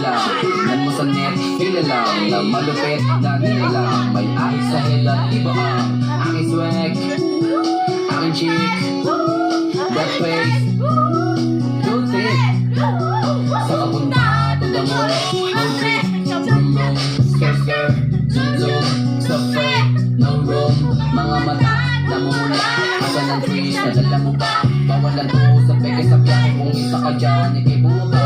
lang Tingnan mo sa net, sila lang Na malupit, dami na lang May ahit sa head at iba ang Aking swag, aking chick That face, don't think Sa kapunta, the mall No trip, vroom vroom Scare scare, zoom Stop fake, no room Mga mo ba? Bawal ang sa peke sa biyahe Kung isa ka dyan, ikay bumaba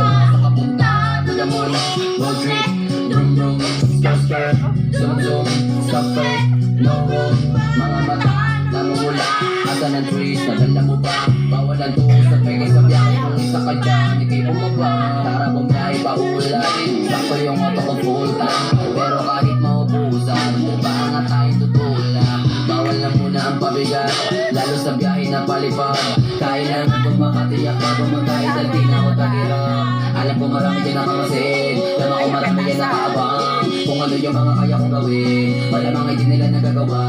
Stop fake, no room Mga mata, namumula Asa ng trees, nadala mo ba? Bawal ang tuho sa peke sa biyahe Kung isa ka dyan, ikay bumaba Tara bumiyahe pa ulay Sakto yung auto ko full time Pero kahit maubusan Baka nga tayo tutulak Bawal na muna ang pabigat Lalo sa biyahe na palipad Kailangan kong makatiyak bago magkahit At di na ako tagirap Alam ko marami din nakamasid Alam ko marami din nakaabang Kung ano yung mga kaya kong gawin Malamang hindi nila nagagawa.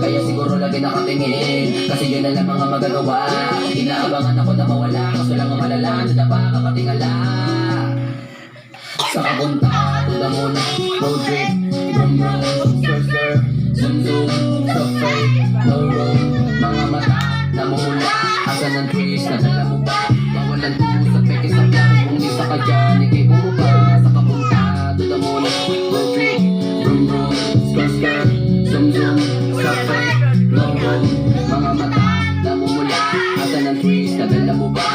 Kaya siguro lagi nakatingin Kasi yun na lang mga magagawa. Inaabangan ako na mawala Kaso lang ang malala Nadapa kakatingala sa kapunta, to the moon, road trip, vroom, stir stir, zoom zoom, fake, no room, mga mata, namumula, asa ng trees, nadala ba? Bawalan tubo sa peke sa biyahe, kung isa ka dyan, Mga mata, namumula Asan ang twist, nadala mo ba?